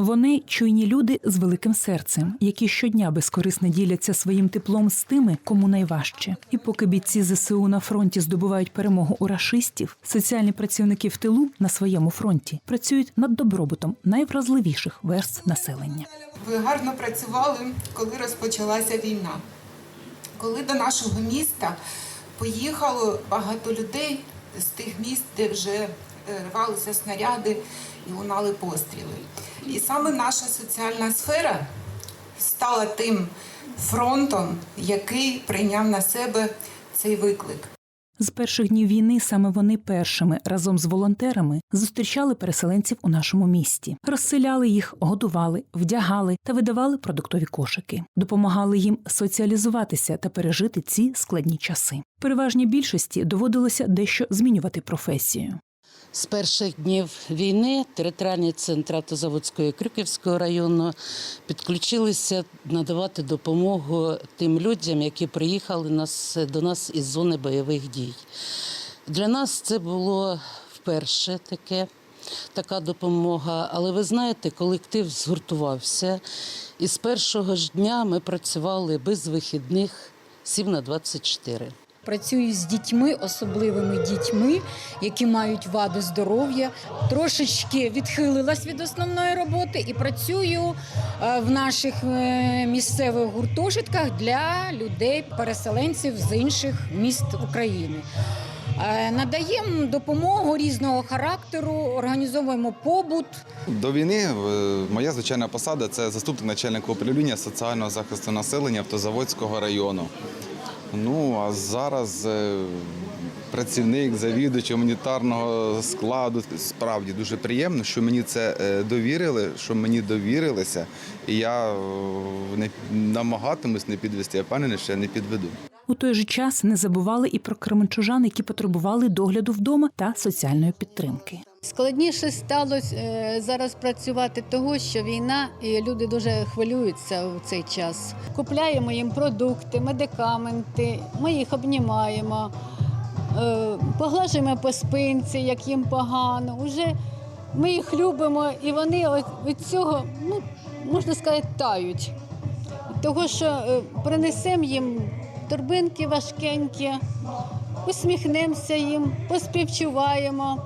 Вони чуйні люди з великим серцем, які щодня безкорисно діляться своїм теплом з тими, кому найважче. І поки бійці ЗСУ на фронті здобувають перемогу у рашистів, соціальні працівники в тилу на своєму фронті працюють над добробутом найвразливіших верств населення. Ви гарно працювали, коли розпочалася війна. Коли до нашого міста поїхало багато людей з тих міст, де вже е, рвалися снаряди і лунали постріли. І саме наша соціальна сфера стала тим фронтом, який прийняв на себе цей виклик. З перших днів війни саме вони першими разом з волонтерами зустрічали переселенців у нашому місті, розселяли їх, годували, вдягали та видавали продуктові кошики, допомагали їм соціалізуватися та пережити ці складні часи. Переважній більшості доводилося дещо змінювати професію. З перших днів війни територіальні центри Автозаводського і Крюківського району підключилися надавати допомогу тим людям, які приїхали нас, до нас із зони бойових дій. Для нас це було вперше таке. Така допомога, але ви знаєте, колектив згуртувався, і з першого ж дня ми працювали без вихідних 7 на 24. Працюю з дітьми, особливими дітьми, які мають вади здоров'я. Трошечки відхилилась від основної роботи і працюю е, в наших е, місцевих гуртожитках для людей, переселенців з інших міст України. Е, Надаємо допомогу різного характеру, організовуємо побут. До війни моя звичайна посада це заступник начальника управління соціального захисту населення Автозаводського району. Ну а зараз е, працівник, завідувач гуманітарного складу. Справді дуже приємно, що мені це е, довірили, що мені довірилися, і я е, не намагатимусь не підвести. Я впевнений, що я не підведу. У той же час не забували і про кременчужан, які потребували догляду вдома та соціальної підтримки. Складніше стало е, зараз працювати того, що війна і люди дуже хвилюються у цей час. Купляємо їм продукти, медикаменти, ми їх обнімаємо, е, поглажуємо по спинці, як їм погано. Уже ми їх любимо, і вони від цього, ну можна сказати, тають. Того, що е, принесемо їм торбинки важкенькі, усміхнемося їм, поспівчуваємо,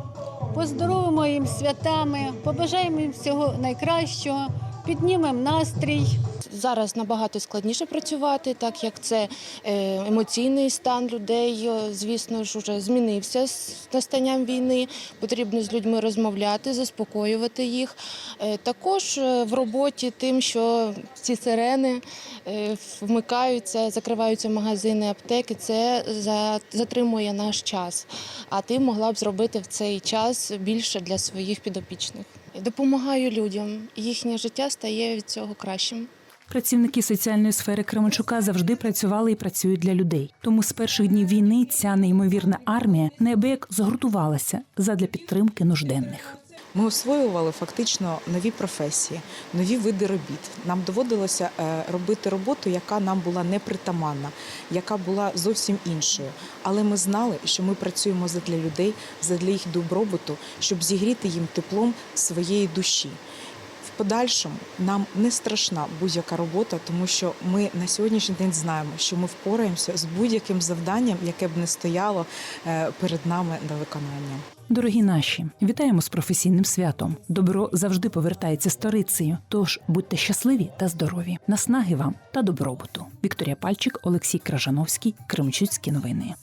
поздоровимо їм святами, побажаємо їм всього найкращого, піднімемо настрій. Зараз набагато складніше працювати, так як це е, емоційний стан людей, е, звісно ж, уже змінився з настанням війни. Потрібно з людьми розмовляти, заспокоювати їх. Е, Також в роботі тим, що ці сирени вмикаються, закриваються магазини, аптеки, це затримує наш час. А ти могла б зробити в цей час більше для своїх підопічних. Допомагаю людям, їхнє життя стає від цього кращим. Працівники соціальної сфери Кременчука завжди працювали і працюють для людей. Тому з перших днів війни ця неймовірна армія неабияк згуртувалася задля підтримки нужденних. Ми освоювали фактично нові професії, нові види робіт. Нам доводилося е, робити роботу, яка нам була непритаманна, яка була зовсім іншою. Але ми знали, що ми працюємо задля людей, задля їх добробуту, щоб зігріти їм теплом своєї душі. Подальшому нам не страшна будь-яка робота, тому що ми на сьогоднішній день знаємо, що ми впораємося з будь-яким завданням, яке б не стояло е, перед нами на виконання. Дорогі наші, вітаємо з професійним святом. Добро завжди повертається сторицею. Тож будьте щасливі та здорові. Наснаги вам та добробуту. Вікторія Пальчик, Олексій Кражановський, Кремчуцькі новини.